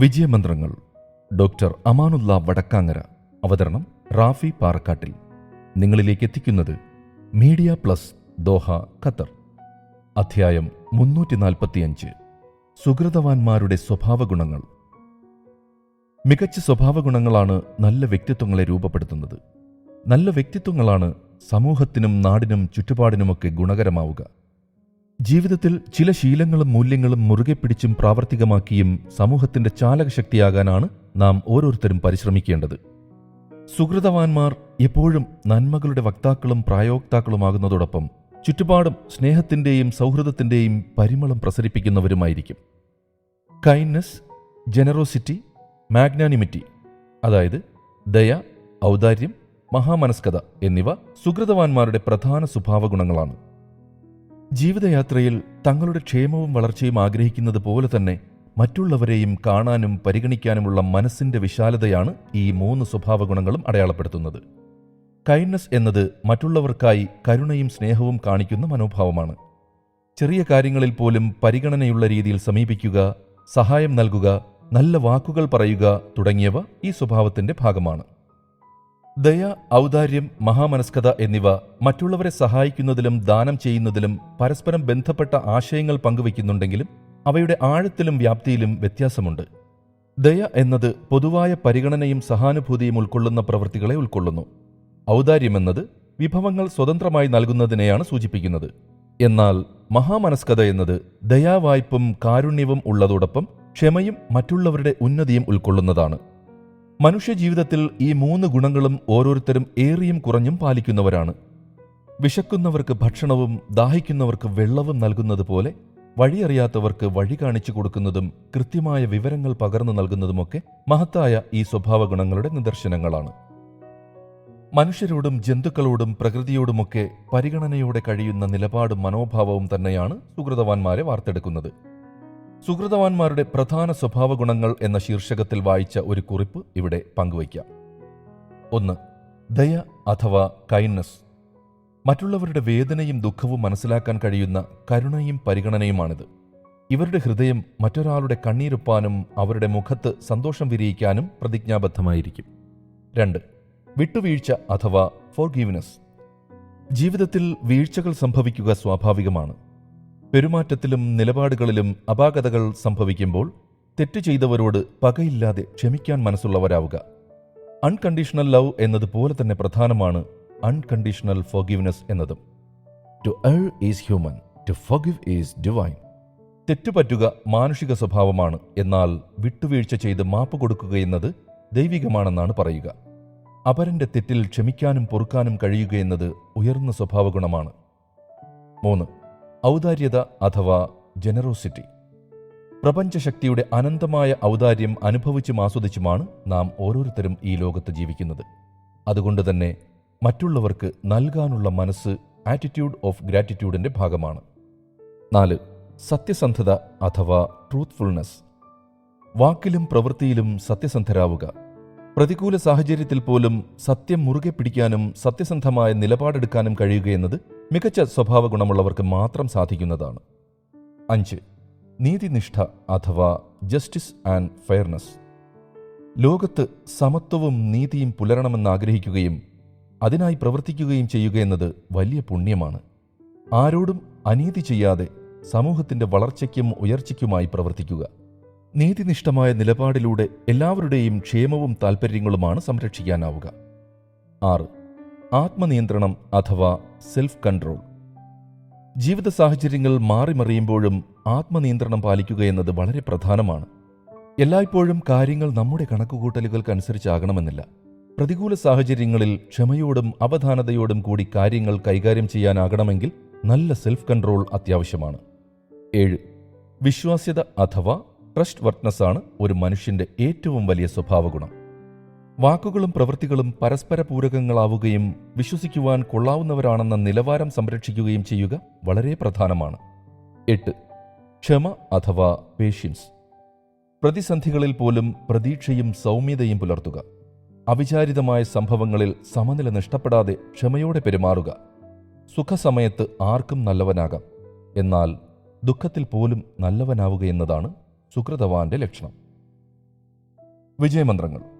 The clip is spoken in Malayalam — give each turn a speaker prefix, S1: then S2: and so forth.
S1: വിജയമന്ത്രങ്ങൾ ഡോക്ടർ അമാനുല്ല വടക്കാങ്ങര അവതരണം റാഫി പാറക്കാട്ടിൽ. നിങ്ങളിലേക്ക് എത്തിക്കുന്നത് മീഡിയ പ്ലസ് ദോഹ ഖത്തർ. അധ്യായം മുന്നൂറ്റി നാൽപ്പത്തിയഞ്ച് സുഹൃതവാന്മാരുടെ സ്വഭാവഗുണങ്ങൾ. മികച്ച സ്വഭാവഗുണങ്ങളാണ് നല്ല വ്യക്തിത്വങ്ങളെ രൂപപ്പെടുത്തുന്നത്. നല്ല വ്യക്തിത്വങ്ങളാണ് സമൂഹത്തിനും നാടിനും ചുറ്റുപാടിനുമൊക്കെ ഗുണകരമാവുക. ജീവിതത്തിൽ ചില ശീലങ്ങളും മൂല്യങ്ങളും മുറുകെ പിടിച്ചും പ്രാവർത്തികമാക്കിയും സമൂഹത്തിന്റെ ചാലകശക്തിയാകാനാണ് നാം ഓരോരുത്തരും പരിശ്രമിക്കേണ്ടത്. സുഹൃതവാന്മാർ എപ്പോഴും നന്മകളുടെ വക്താക്കളും പ്രായോക്താക്കളുമാകുന്നതോടൊപ്പം ചുറ്റുപാടും സ്നേഹത്തിന്റെയും സൗഹൃദത്തിന്റെയും പരിമളം പ്രസരിപ്പിക്കുന്നവരുമായിരിക്കും. കൈൻഡ്നസ് ജനറോസിറ്റി മാഗ്നാനിമിറ്റി അതായത് ദയ ഔദാര്യം മഹാമനസ്കത എന്നിവ സുഹൃതവാന്മാരുടെ പ്രധാന സ്വഭാവഗുണങ്ങളാണ്. ജീവിതയാത്രയിൽ തങ്ങളുടെ ക്ഷേമവും വളർച്ചയും ആഗ്രഹിക്കുന്നത് പോലെ തന്നെ മറ്റുള്ളവരെയും കാണാനും പരിഗണിക്കാനുമുള്ള മനസ്സിന്റെ വിശാലതയാണ് ഈ മൂന്ന് സ്വഭാവഗുണങ്ങളും അടയാളപ്പെടുത്തുന്നത്. കൈൻഡ്നസ് എന്നത് മറ്റുള്ളവർക്കായി കരുണയും സ്നേഹവും കാണിക്കുന്ന മനോഭാവമാണ്. ചെറിയ കാര്യങ്ങളിൽ പോലും പരിഗണനയുള്ള രീതിയിൽ സമീപിക്കുക സഹായം നൽകുക നല്ല വാക്കുകൾ പറയുക തുടങ്ങിയവ ഈ സ്വഭാവത്തിന്റെ ഭാഗമാണ്. ദയ ഔദാര്യം മഹാമനസ്കത എന്നിവ മറ്റുള്ളവരെ സഹായിക്കുന്നതിലും ദാനം ചെയ്യുന്നതിലും പരസ്പരം ബന്ധപ്പെട്ട ആശയങ്ങൾ പങ്കുവയ്ക്കുന്നുണ്ടെങ്കിലും അവയുടെ ആഴത്തിലും വ്യാപ്തിയിലും വ്യത്യാസമുണ്ട്. ദയ എന്നത് പൊതുവായ പരിഗണനയും സഹാനുഭൂതിയും ഉൾക്കൊള്ളുന്ന പ്രവൃത്തികളെ ഉൾക്കൊള്ളുന്നു. ഔദാര്യമെന്നത് വിഭവങ്ങൾ സ്വതന്ത്രമായി നൽകുന്നതിനെയാണ് സൂചിപ്പിക്കുന്നത്. എന്നാൽ മഹാമനസ്കത എന്നത് ദയാവായ്പും കാരുണ്യവും ഉള്ളതോടൊപ്പം ക്ഷമയും മറ്റുള്ളവരുടെ ഉന്നതിയും ഉൾക്കൊള്ളുന്നതാണ്. മനുഷ്യജീവിതത്തിൽ ഈ മൂന്ന് ഗുണങ്ങളും ഓരോരുത്തരും ഏറിയും കുറഞ്ഞും പാലിക്കുന്നവരാണ്. വിശക്കുന്നവർക്ക് ഭക്ഷണവും ദാഹിക്കുന്നവർക്ക് വെള്ളവും നൽകുന്നത് പോലെ വഴിയറിയാത്തവർക്ക് വഴി കാണിച്ചു കൊടുക്കുന്നതും കൃത്യമായ വിവരങ്ങൾ പകർന്നു നൽകുന്നതുമൊക്കെ മഹത്തായ ഈ സ്വഭാവ ഗുണങ്ങളുടെ നിദർശനങ്ങളാണ്. മനുഷ്യരോടും ജന്തുക്കളോടും പ്രകൃതിയോടുമൊക്കെ പരിഗണനയോടെ കഴിയുന്ന നിലപാടും മനോഭാവവും തന്നെയാണ് സുഹൃതവാന്മാരെ വാർത്തെടുക്കുന്നത്. സുഹൃതവാന്മാരുടെ പ്രധാന സ്വഭാവ ഗുണങ്ങൾ എന്ന ശീർഷകത്തിൽ വായിച്ച ഒരു കുറിപ്പ് ഇവിടെ പങ്കുവയ്ക്കാം. ഒന്ന് ദയ അഥവാ കൈൻഡ്നസ്. മറ്റുള്ളവരുടെ വേദനയും ദുഃഖവും മനസ്സിലാക്കാൻ കഴിയുന്ന കരുണയും പരിഗണനയുമാണിത്. ഇവരുടെ ഹൃദയം മറ്റൊരാളുടെ കണ്ണീരൊപ്പാനും അവരുടെ മുഖത്ത് സന്തോഷം വിരിയിക്കാനും പ്രതിജ്ഞാബദ്ധമായിരിക്കും. രണ്ട് വിട്ടുവീഴ്ച അഥവാ ഫോർഗീവ്നെസ് ജീവിതത്തിൽ വീഴ്ചകൾ സംഭവിക്കുക സ്വാഭാവികമാണ്. പെരുമാറ്റത്തിലും നിലപാടുകളിലും അപാകതകൾ സംഭവിക്കുമ്പോൾ തെറ്റ് ചെയ്തവരോട് പകയില്ലാതെ ക്ഷമിക്കാൻ മനസ്സുള്ളവരാവുക. അൺകണ്ടീഷണൽ ലവ് എന്നതുപോലെ തന്നെ പ്രധാനമാണ് അൺകണ്ടീഷണൽ ഫോഗീവ്നെസ് എന്നതും. To err is human to forgive is divine തെറ്റുപറ്റുക മാനുഷിക സ്വഭാവമാണ് എന്നാൽ വിട്ടുവീഴ്ച ചെയ്ത് മാപ്പ് കൊടുക്കുകയെന്നത് ദൈവികമാണെന്നാണ് പറയുക. അപരന്റെ തെറ്റിൽ ക്ഷമിക്കാനും പൊറുക്കാനും കഴിയുകയെന്നത് ഉയർന്ന സ്വഭാവഗുണമാണ്. മൂന്ന് ഔദാര്യത അഥവാ ജനറോസിറ്റി. പ്രപഞ്ചശക്തിയുടെ അനന്തമായ ഔദാര്യം അനുഭവിച്ചും ആസ്വദിച്ചുമാണ് നാം ഓരോരുത്തരും ഈ ലോകത്ത് ജീവിക്കുന്നത്. അതുകൊണ്ട് തന്നെ മറ്റുള്ളവർക്ക് നൽകാനുള്ള മനസ്സ് ആറ്റിറ്റ്യൂഡ് ഓഫ് ഗ്രാറ്റിറ്റ്യൂഡിന്റെ ഭാഗമാണ്. നാല് സത്യസന്ധത അഥവാ ട്രൂത്ത്ഫുൾനെസ് വാക്കിലും പ്രവൃത്തിയിലും സത്യസന്ധരാവുക. പ്രതികൂല സാഹചര്യത്തിൽ പോലും സത്യം മുറുകെ പിടിക്കാനും സത്യസന്ധമായ നിലപാടെടുക്കാനും കഴിയുകയെന്നത് മികച്ച സ്വഭാവ ഗുണമുള്ളവർക്ക് മാത്രം സാധിക്കുന്നതാണ്. അഞ്ച് നീതിനിഷ്ഠ അഥവാ ജസ്റ്റിസ് ആൻഡ് ഫെയർനെസ് ലോകത്ത് സമത്വവും നീതിയും പുലരണമെന്ന് ആഗ്രഹിക്കുകയും അതിനായി പ്രവർത്തിക്കുകയും ചെയ്യുക എന്നത് വലിയ പുണ്യമാണ്. ആരോടും അനീതി ചെയ്യാതെ സമൂഹത്തിന്റെ വളർച്ചയ്ക്കും ഉയർച്ചയ്ക്കുമായി പ്രവർത്തിക്കുക. നീതിനിഷ്ഠമായ നിലപാടിലൂടെ എല്ലാവരുടെയും ക്ഷേമവും താൽപ്പര്യങ്ങളുമാണ് സംരക്ഷിക്കാനാവുക. ആറ് ആത്മനിയന്ത്രണം അഥവാ സെൽഫ് കൺട്രോൾ ജീവിത സാഹചര്യങ്ങൾ മാറിമറിയുമ്പോഴും ആത്മനിയന്ത്രണം പാലിക്കുക എന്നത് വളരെ പ്രധാനമാണ്. എല്ലായ്പ്പോഴും കാര്യങ്ങൾ നമ്മുടെ കണക്കുകൂട്ടലുകൾക്കനുസരിച്ചാകണമെന്നില്ല. പ്രതികൂല സാഹചര്യങ്ങളിൽ ക്ഷമയോടും അവധാനതയോടും കൂടി കാര്യങ്ങൾ കൈകാര്യം ചെയ്യാനാകണമെങ്കിൽ നല്ല സെൽഫ് കൺട്രോൾ അത്യാവശ്യമാണ്. ഏഴ്. വിശ്വാസ്യത അഥവാ ട്രസ്റ്റ് വർട്ട്നസ് ആണ് ഒരു മനുഷ്യന്റെ ഏറ്റവും വലിയ സ്വഭാവഗുണം. വാക്കുകളും പ്രവൃത്തികളും പരസ്പര പൂരകങ്ങളാവുകയും വിശ്വസിക്കുവാൻ കൊള്ളാവുന്നവരാണെന്ന നിലവാരം സംരക്ഷിക്കുകയും ചെയ്യുക വളരെ പ്രധാനമാണ്. എട്ട്. ക്ഷമ അഥവാ പേഷ്യൻസ്. പ്രതിസന്ധികളിൽ പോലും പ്രതീക്ഷയും സൗമ്യതയും പുലർത്തുക. അവിചാരിതമായ സംഭവങ്ങളിൽ സമനില നഷ്ടപ്പെടാതെ ക്ഷമയോടെ പെരുമാറുക. സുഖസമയത്ത് ആർക്കും നല്ലവനാകാം. എന്നാൽ ദുഃഖത്തിൽ പോലും നല്ലവനാവുക എന്നതാണ് സുഹൃതവാന്റെ ലക്ഷണം. വിജയമന്ത്രങ്ങൾ.